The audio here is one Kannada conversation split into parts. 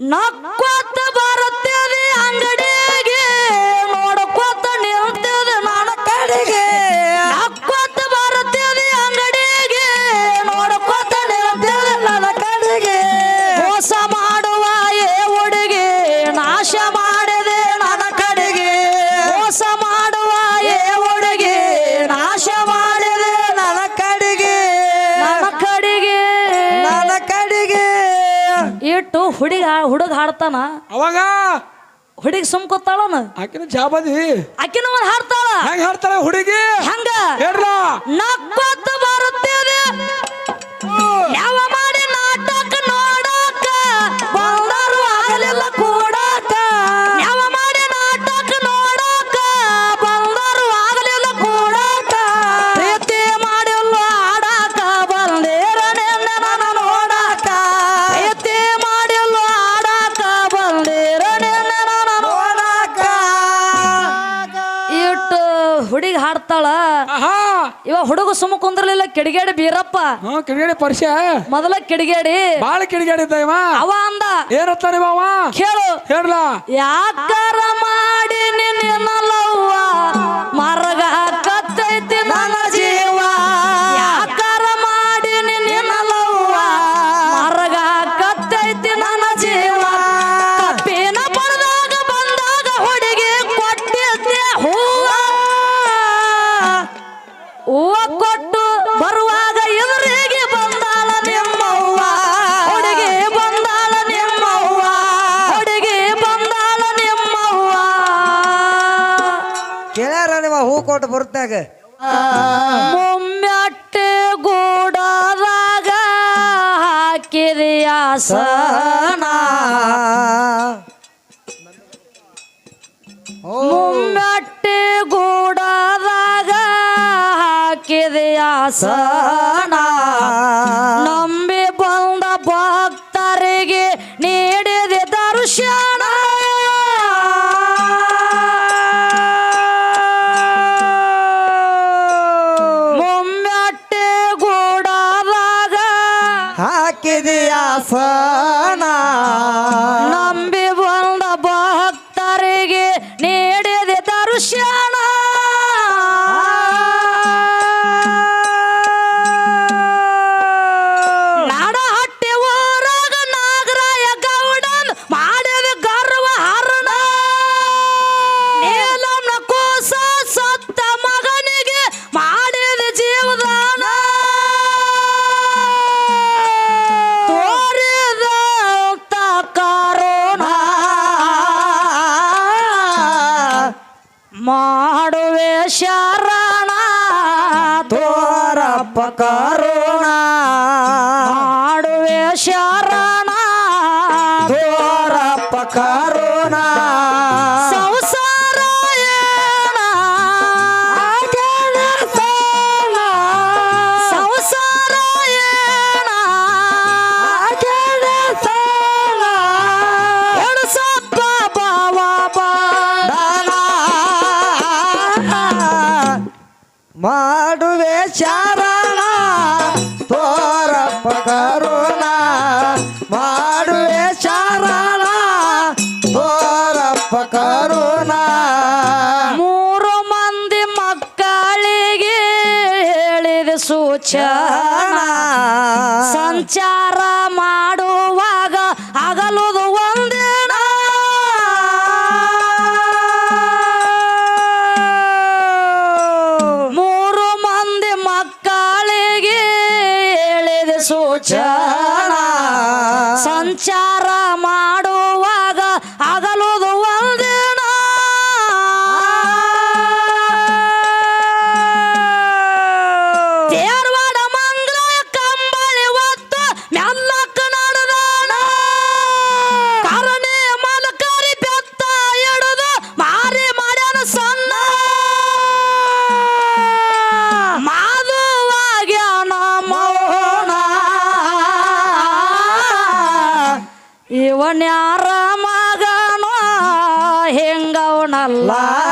নকত ಅವಾಗ? ಹುಡುಗಿ ಸುಮ್ಕೊತ್ತಾಳನ ಆಕಿನ ಜಾಬದಿ. ಆಕಿನ ಒಂದು ಹಾಡ್ತಾಳ? ಹೆಂಗ್ ಹಾಡ್ತಾಳ ಹುಡುಗಿ? ಹಂಗ? ಎಲ್ಲಿಗೂ ಸುಮ್ ಕುಂದ್ರಲಿಲ್ಲ ಕಿಡಿಗೇಡಿ ಬೀರಪ್ಪ. ಹ್ಮ್ ಕಿಡಿಗೇಡಿ ಮೊದಲ ಕಿಡಿಗೇಡಿ. ಬಾಳ ಕಿಡಿಗೇಡಿ ಇದ್ದ ಅವ ಅಂದ ಏನತ್ತಾನ ಇವ ಕೇಳು. ಹೇಳ್ಲಾ? ಯಾಕಾರ ಮುಮ್ಮೆಟ್ಟೆ ಗೂಡರಾಗ ಹಾಕಿರಿಯಾಸನ ಮುಮ್ಮೆಟ್ಟೆ ಗೂಡರಾಗ ಹಾಕಿರಿಯಾಸನ ತೋರಪ್ಪ ಕರುಣ. ಮಾಡುವೆ ಶಾ ಚರಣ ಸಂಚಾರ ಮಾ lá.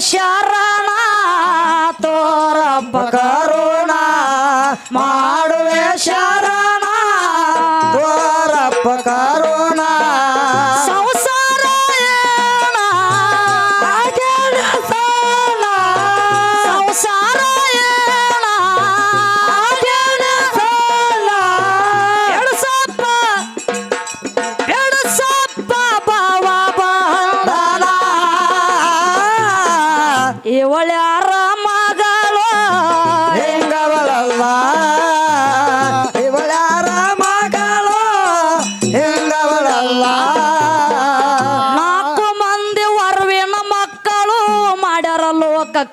ಶರಣ ತೋರಪ್ಪ ಕರುಣ ಮಾಡುವೆ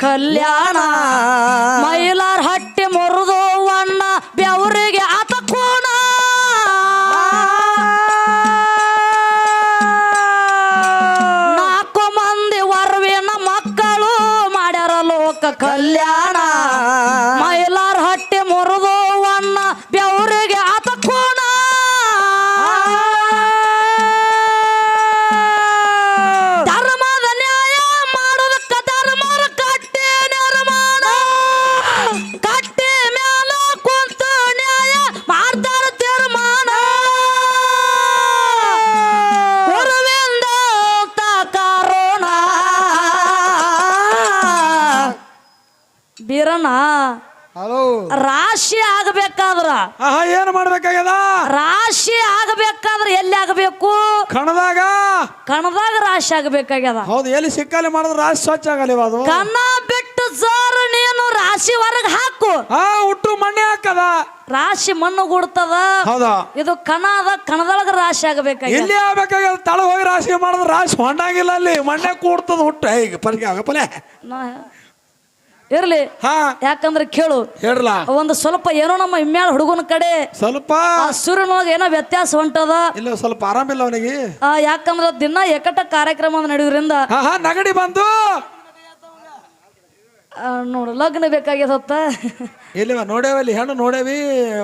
ಕಲ್ಯಾಣ. ಮೈಲಾರ್ ಹಟ್ಟಿ ಮುರಿದು ಅಣ್ಣ ಬೆವರಿಗೆ ಆತ ಕೋಣ. ನಾಲ್ಕು ಮಂದಿ ವರ್ವಿನ ಮಕ್ಕಳು ಮಾಡ್ಯಾರ ಲೋಕ ಕಲ್ಯಾಣ. ಏನು ಮಾಡ್ಬೇಕಾಗ್ಯದ? ರಾಶಿ ಆಗಬೇಕಾದ್ರೆ ಎಲ್ಲಿ ಆಗಬೇಕು? ಕಣದಾಗ? ಕಣದಾಗ ರಾಶಿ ಆಗಬೇಕಾಗ್ಯದ. ಹೌದು ಎಲ್ಲಿ ಸಿಕ್ಕಲ್ಲಿ ಮಾಡಿದ್ರೆ ರಾಶಿ ಸ್ವಚ್ಛ ಆಗಲ್ಲ ಅದು. ಕಣ್ಣ ಬಿಟ್ಟು ಜೋರು ನೀನು ರಾಶಿ ಹೊರಗೆ ಹಾಕು. ಆ ಹುಟ್ಟು ಮಣ್ಣೆ ಹಾಕದ. ರಾಶಿ ಮಣ್ಣು ಗುಡ್ತದ. ಹೌದಾ? ಇದು ಕಣ ಅದ ಕಣದೊಳಗ ರಾಶಿ ಆಗಬೇಕಾಗ್ಯದ. ಎಲ್ಲಿ ಆಗ್ಬೇಕಾಗ್ಯದ? ತಳ ಹೋಗಿ ರಾಶಿ ಮಾಡಿದ್ರೆ ರಾಶಿ ಹೊಂಡಾಗಿಲ್ಲ ಅಲ್ಲಿ. ಮಣ್ಣೆ ಕೂಡ್ತದ ಹುಟ್ಟು. ಈಗ ಪರಿಗೆ ಆಗಪ್ಪಲೆ ನಾ ಇರ್ಲಿ. ಹಾ. ಯಾಕಂದ್ರೆ ಕೇಳು. ಹೇಳ್ರಲ್ಲ ಒಂದು ಸ್ವಲ್ಪ ಏನೋ ನಮ್ಮ ಇಮ್ಮ್ಯಾಳ ಹುಡುಗನ ಕಡೆ ಸ್ವಲ್ಪ. ಆ ಸೂರ್ಯನೊಳಗೆ ಏನೋ ವ್ಯತ್ಯಾಸ ಹೊಂಟದ. ಇಲ್ಲ ಸ್ವಲ್ಪ ಆರಾಮಿಲ್ಲ ಅವನಿಗೆ. ಆ, ಯಾಕಂದ್ರ ದಿನ ಎಕಟ ಕಾರ್ಯಕ್ರಮ ನಡೆಯೋದ್ರಿಂದ ನಗಡಿ ಬಂತು ಆ, ನೋಡು ಲಗ್ನ ಬೇಕಾಗ್ಯದತ್ತ ಇಲ್ಲಿ ನೋಡೇವಲ್ಲಿ ಹೆಣ್ಣು ನೋಡೇವಿ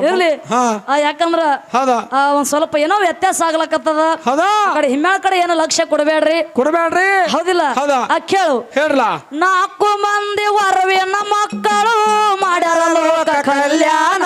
ಇರ್ಲಿ. ಹಾ. ಆ, ಯಾಕಂದ್ರ ಹೌದಾ. ಆ, ಒಂದ್ ಸ್ವಲ್ಪ ಏನೋ ವ್ಯತ್ಯಾಸ ಆಗ್ಲಕತ್ತದ. ಹೌದಾ. ಆ ಕಡೆ ಕಡೆ ಏನೋ ಲಕ್ಷ್ಯ ಕೊಡಬೇಡ್ರಿ ಕೊಡಬೇಡ್ರಿ ಹೌದಿಲ್ಲ? ಹೌದಾ. ಆ ಕೇಳು. ಹೇಳ ನಾಲ್ಕು ಮಂದಿ ವರವಿನ ಮಕ್ಕಳು ಮಾಡ್ಯಾರ ಲೋಕ ಕಲ್ಯಾಣ.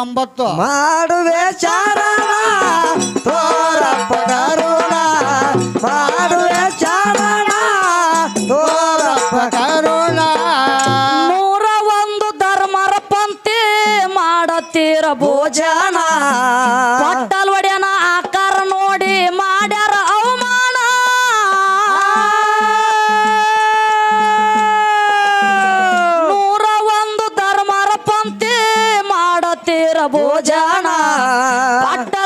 ಒಂಬತ್ತು ಮಾಡುವೆ ಚಾರಣ ಭೋಜನ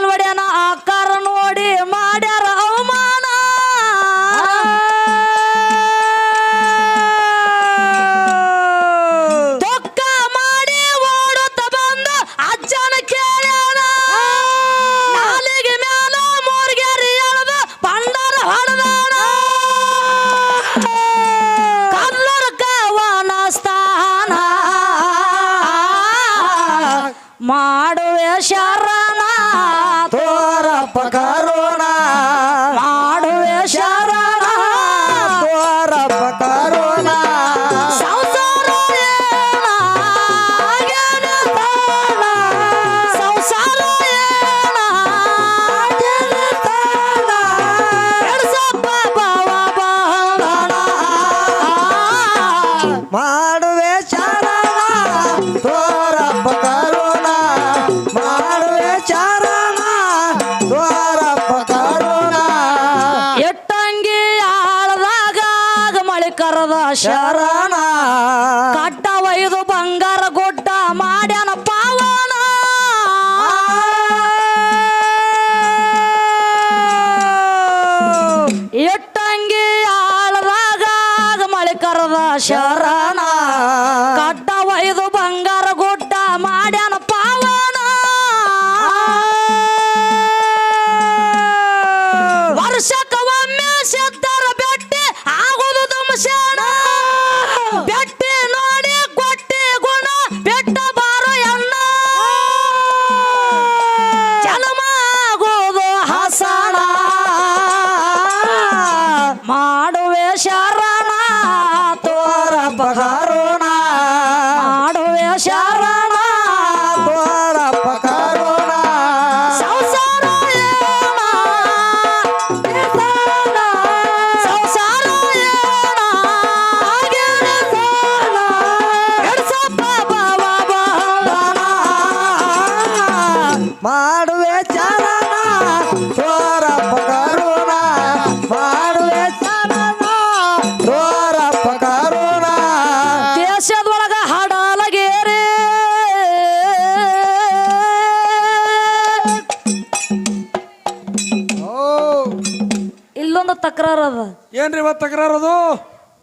ತಕರಾರು ಅದ. ಏನ್ರಿ ಇವತ್ತು ತಕರಾರದು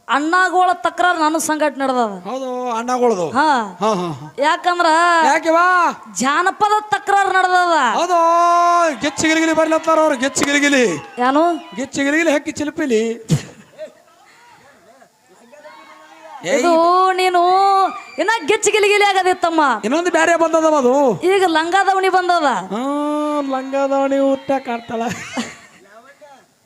ಅಣ್ಣಾಗೋಳ ತಕರಾರು ನನ್ನ ಸಂಗಟ ನಡೆದದ. ಹೌದು ಅಣ್ಣಗಳದು. ಹಾ. ಹಾ. ಯಾಕಂದ್ರ ಯಾಕೆವಾ ಜಾನಪದ ತಕರಾರು ನಡೆದದ. ಹೌದು ಗೆಚ್ಚಿ ಗಿಲಿಗಿಲಿ ಬರ್ಲತ್ತಾರ ಅವ್ರು ಗೆಚ್ಚಿ ಗಿಲಿಗಿಲಿ ಏನು ಗೆಚ್ಚಿ ಗಿಲಿಗಿಲಿ ಹಕ್ಕಿ ಚಿಲುಪಿಲಿ. ಏಯ್ ಇದು ನೀನು ಇನ್ನ ಗಿಚ್ಚ ಗಿಲಿಗಿಲಿ ಆಗದಿತ್ತಮ್ಮ. ಇನ್ನೊಂದು ಬ್ಯಾರೆ ಬಂದದ ಅದು. ಈಗ ಲಂಗಾದವಣಿ ಬಂದದ. ಹಾ ಲಂಗದವಣಿ ಊಟ ಕಾಡ್ತಾಳ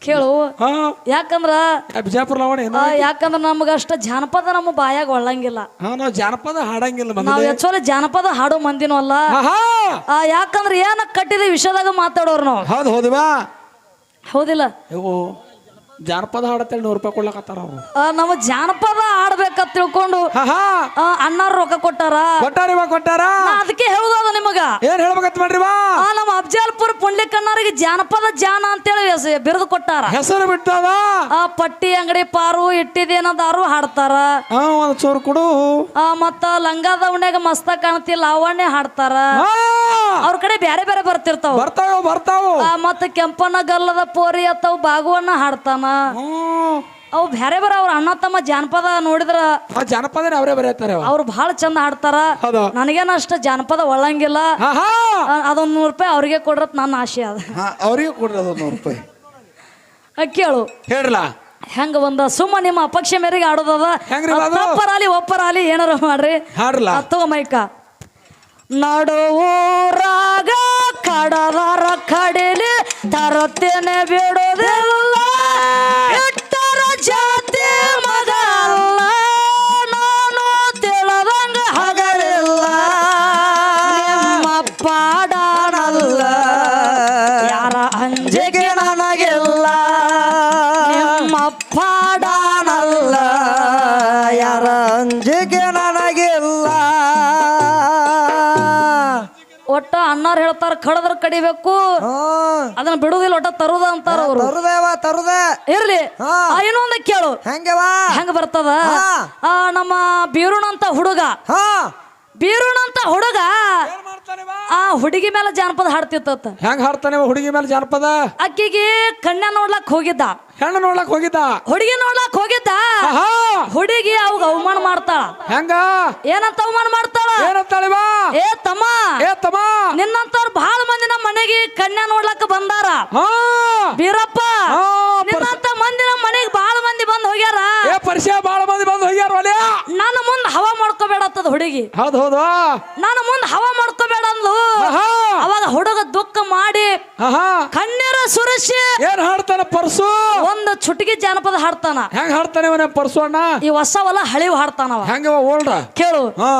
ಕೇಳು. ಹಾ. ಯಾಕಂದ್ರ ಯಾ ಬಿಜಾಪುರ ಲವಣಿ ಆ, ಯಾಕಂದ್ರ ನಮ್ಗ ಅಷ್ಟ ಜಾನಪದ ನಮ್ಮ ಬಾಯಾಗ ಒಳ್ಳಂಗಿಲ್ಲ. ಹಾ ನಾವು ಜಾನಪದ ಹಾಡಂಗಿಲ್ಲ ನಾವ್ ಮಂದಿ ಆಕ್ಚುಲಿ ಜಾನಪದ ಹಾಡೋ ಮಂದಿನೂ ಅಲ್ಲ. ಆ, ಯಾಕಂದ್ರ ಏನ ಕಟ್ಟಿದ ವಿಷಯದಾಗ ಮಾತಾಡೋರು ನಾವು. ಹೌದು ಹೌದು ಹೌದಿಲ್ಲ. ಜಾನಪದ ಹಾಡತ್ತೇಳಿ ನೂರು ರೂಪಾಯಿ ಕೊಡ್ಲಕತ್ತಾರ ಅವ್ರು. ಆ, ನಮ್ಮ ಜಾನಪದ ಆಡ್ಬೇಕಂತ ತಿಳ್ಕೊಂಡು ಹಾ ಹಾ. ಆ, ಅಣ್ಣಾರ್ ರೊಕ್ಕ ಕೊಟ್ಟಾರ? ಕೊಟ್ಟಾರ ಕೊಟ್ಟಾರ? ನಾ ಅದಕ್ಕೆ ಹೇಳುದ ನಿಮಗ. ಏನ್ ಹೇಳ್ಬೇಕಂತ ಮಾಡ್ರಿ ಬಾ ಆ ನಮ್ಮ ಅಫಜಲ್ಪುರ ಪುಂಡ್ಲಿಕಣ್ಣರಿಗೆ ಜಾನಪದ ಜಾನ ಅಂತೇಳಿ ಹೇಳಿ ಬಿರುದು ಕೊಟ್ಟಾರ. ಹೆಸರು ಬಿಟ್ಟದ? ಆ ಪಟ್ಟಿ ಅಂಗಡಿ ಪಾರು ಇಟ್ಟಿದೇನದಾರು ಹಾಡ್ತಾರ. ಹಾ ಒಂದ್ ಚೂರು ಕೊಡು. ಆ ಮತ್ತ ಲಂಗಾದ ಉಣ್ಯಾಗ ಮಸ್ತ ಕಾಣ್ತಿ ಲಾವಣ್ಯ ಹಾಡ್ತಾರ. ಹಾ. ಅವ್ರ ಕಡೆ ಬ್ಯಾರೆ ಬೇರೆ ಬರ್ತಿರ್ತಾವ. ಬರ್ತಾವ ಬರ್ತಾವ. ಆ ಮತ್ತ ಕೆಂಪನ ಗಲ್ಲದ ಪೋರಿ ಅತ್ತವ್ ಬಾಗುವನ್ನ ಹಾಡ್ತಾನ. ಹ್ಮ್ ಅವು ಬ್ಯಾರೆ ಬೇರೆ ಅವ್ರ ಅಣ್ಣ ತಮ್ಮ ಜಾನಪದ ನೋಡಿದ್ರ ಆ ಜಾನಪದ ಅವರೇ ಬರೀತಾರೆ ಅವ. ಅವ್ರು ಬಹಳ ಚಂದ ಹಾಡ್ತಾರ. ಹೌದು. ನನಗೇನ ಅಷ್ಟ ಜಾನಪದ ಒಳ್ಳಂಗಿಲ್ಲ. ಅದೊಂದ್ ನೂರು ರೂಪಾಯಿ ಅವ್ರಿಗೆ ಕೊಡ್ರತ್ ನನ್ನ ಆಶೆ ಅದ. ಹಾ ಅವ್ರಿಗೆ ಕೊಡ್ರಿ ಅದು ನೂರು ರೂಪಾಯಿ. ಕೇಳು. ಹೇಳ್ರಲ್ಲ ಹೆಂಗ ಒಂದ ಸುಮ್ಮ ನಿಮ್ಮ ಅಪಕ್ಷ ಮೇರೆಗೆ ಆಡೋದದ ಹೆಂಗ್ರಿ ಅದು? ತಪ್ಪರಾಲಿ ಒಪ್ಪರಾಲಿ ಏನಾರ ಮಾಡ್ರಿ. ಹಾಡ್ರಲ್ಲ ಹತ್ತುವ ಮೈಕ. ನಡುವೂರಾಗ ಕಡದರ ಕಡಿಲಿ ತರುತ್ತೇನೆ ಬಿಡೋದಿಲ್ಲ ಕಡದ್ರ ಕಡಿಬೇಕು. ಅದನ್ನ ಬಿಡುದಿಲ್ಲ ಒಟ್ಟ ತರುದ ಅಂತಾರ ಅವ್ರು. ತರುದೇವ ತರುದ. ಇರ್ಲಿ. ಇನ್ನೊಂದ ಕೇಳು. ಹೆಂಗವಾ ಹೆಂಗ ಬರ್ತದ? ನಮ್ಮ ಬೀರುಣ ಅಂತ ಹುಡುಗ. ಹಾ ಬೀರುಣ ಅಂತ ಹುಡುಗ ಆ ಹುಡುಗಿ ಮೇಲೆ ಜಾನಪದ ಹಾಡ್ತಿತ್ತ ಹೆಂಗ್ ಹಾಡ್ತಾನೆ ಹುಡುಗಿ ಮೇಲೆ ಜಾನಪದ? ಅಕ್ಕಿಗೆ ಕಣ್ಣ ನೋಡ್ಲಕ್ ಹೋಗಿದ್ದ. ಹೆಣ್ಣು ನೋಡ್ಲಕ್ ಹೋಗಿದ್ದ? ಹುಡುಗಿ ನೋಡ್ಲಕ್ ಹೋಗಿದ್ದ. ಹುಡುಗಿ ಅವಾಗ ಅವಮಾನ ಮಾಡ್ತಾಳ. ಹೆಂಗ? ಏನಂತ ಅವಮಾನ ಮಾಡ್ತಾಳ? ಏನಂತಾಳಿವ ಏ ತಮ್ಮ! ಏ ತಮ್ಮ! ನಿನ್ನಂತವ್ರು ಬಹಳ ಮಂದಿ ನಮ್ಮ ಮನೆಗೆ ಕಣ್ಣ ನೋಡ್ಲಕ್ ಬಂದಾರ. ಬೀರಪ್ಪ! ನಿನ್ನಂತ ಮಂದಿ ನಮ್ಮ ಮನೆಗೆ ಬಹಳ ಮಂದಿ ಬಂದ್ ಹೋಗ್ಯಾರ. ಪರಿಚಯ ಬಾಳ ಮಂದಿ ಬಂದು ಹೋಗ್ಯಾರ ಒಲೆ ನನ್ನ ಮುಂದೆ ಹವಾ ಮಾಡ್ಕೋಬೇಡತ್ತದ ಹುಡುಗಿ. ಹೌದು ಹೌದು. ನನ್ನ ಮುಂದೆ ಹವಾ ಮಾಡ್ಕೋಬೇಡ ಅಂದ್ಲು ಅವಾಗ ಹುಡುಗ ದುಃಖ ಮಾಡಿ ಕಣ್ಣೀರ ಸುರಸಿ ಏನ್ ಹಾಡ್ತಾನ ಪರ್ಸು? ಒಂದು ಚುಟಿಗೆ ಜಾನಪದ ಹಾಡ್ತಾನ. ಹೆಂಗ್ ಹಾಡ್ತಾನೆ ಅವನ ಪರ್ಸು ಅಣ್ಣ? ಈ ಹೊಸವಲ್ಲ ಹಳಿವು ಹಾಡ್ತಾನವ. ಹೆಂಗ ಓಲ್ಡ? ಕೇಳು. ಹಾ.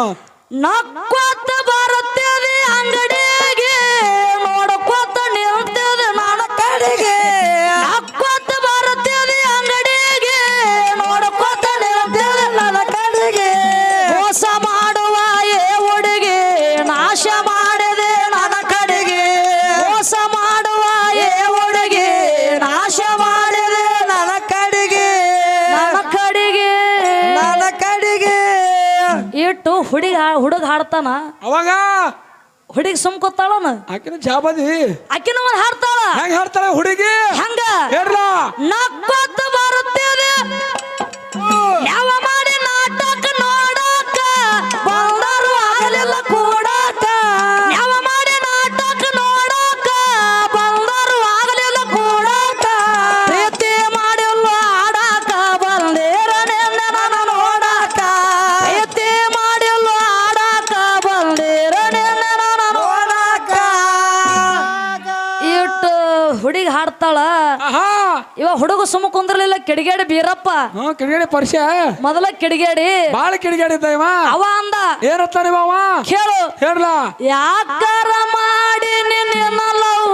ಹಾಡ್ತಾನ? ಅವಾಗ? ಹುಡುಗಿ ಸುಮ್ಕೋತಾಳನ? ಆಕಿನ ಜಾಬದಿ. ಆಕಿನ ಒಂದ್ ಹಾಡ್ತಾಳ? ಹೆಂಗ್ ಹಾಡ್ತಾಳೆ ಹುಡುಗಿ? ಹಂಗ? ಹೇಳ್ಲ? ನಕ್ಕೊತ್ತ ಸುಮ್ಮ ಕುಂದ್ರಲಿಲ್ಲ ಕಿಡಿಗೇಡಿ ಬೀರಪ್ಪ. ಹ್ಞೂ ಕಿಡಿಗೇಡಿ ಪರಿಚಯ ಮೊದಲ ಕಿಡಿಗೇಡಿ. ಬಾಳ ಕಿಡಿಗೇಡಿದ್ದ ಇವ. ಅವ ಅಂದ. ಏನತ್ತಾನಿವ ಅವ? ಕೇಳು. ಹೇಳ್ಲ. ಯಾಕಾರ ಮಾಡಿ ನಿನ್ನ ಮರಗ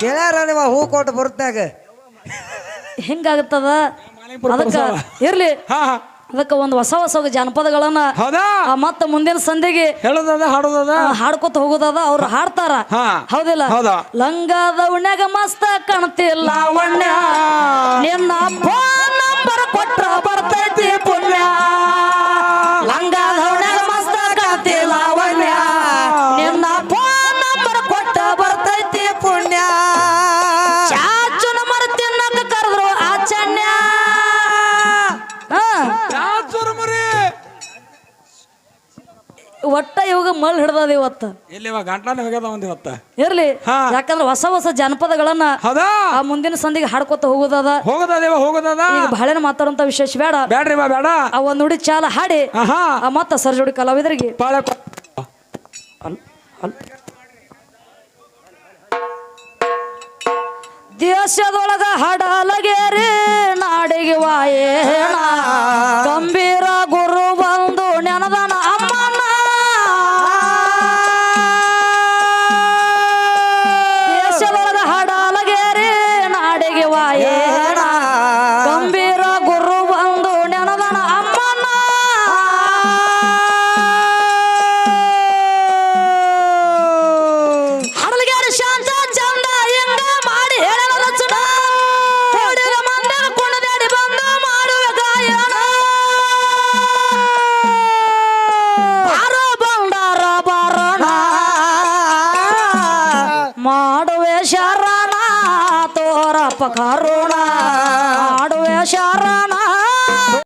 ಕೇಳ್ಯಾರ ನೀವು ಹೂ ಕೊಟ್ಟು ಬರುತ್ತಾಗ ಹೆಂಗಾಗತ್ತದ? ಅದಕ್ಕ. ಇರ್ಲಿ. ಅದಕ್ಕ ಒಂದು ಹೊಸ ಹೊಸ ಜಾನಪದಗಳನ್ನ ಮತ್ತ ಮುಂದಿನ ಸಂಧಿಗೆ ಹೇಳೋದದ ಹಾಡೋದದ? ಹಾಡ್ಕೊತ ಹೋಗೋದದ ಅವ್ರು ಹಾಡ್ತಾರ. ಹಾ. ಹೌದಿಲ್ಲ? ಹೌದಾ. ಲಂಗದ ಉಣ್ಯಾಗ ಮಸ್ತ ಕಾಣ್ತಿಲ್ಲ ಉಣ್ಯ ನಿನ್ನ ಫೋನ್ ನಂಬರ್ ಕೊಟ್ರ ಬರ್ತೈತಿ ಪುಣ್ಯ. ಒಟ್ಟ ಇವಾಗ ಮಳ್ ಹಿಡ್ದದ ಇವತ್ತ. ಇಲ್ಲಿ ಗಂಟನೆ ಹೋಗ್ಯದ ಒಂದ್ ಇವತ್ತ? ಇರ್ಲಿ. ಹಾ. ಯಾಕಂದ್ರೆ ಹೊಸ ಹೊಸ ಜನಪದಗಳನ್ನ ಹೌದಾ? ಆ ಮುಂದಿನ ಸಂದಿಗೆ ಹಾಡ್ಕೊತ ಹೋಗೋದದ. ಹೋಗದದ ಈಗ ಬಹಳನ ಮಾತಾಡುವಂತ ವಿಶೇಷ ಬೇಡ. ಬೇಡ್ರಿ ಬೇಡ ಆ ಒಂದ್ ನುಡಿ ಚಾಲ ಹಾಡಿ. ಆಹಾ. ಆ ಮತ್ತ ಸರ್ಜೋಡಿ ಕಲಾವಿದರಿಗೆ. ಬಾಳೆ ದೇಶದೊಳಗ ಹಡಲಗೇರಿ ನಾಡಿಗೆ ವಾಯೇಣ ಗಂಭೀರ ಮಾಡುವೆ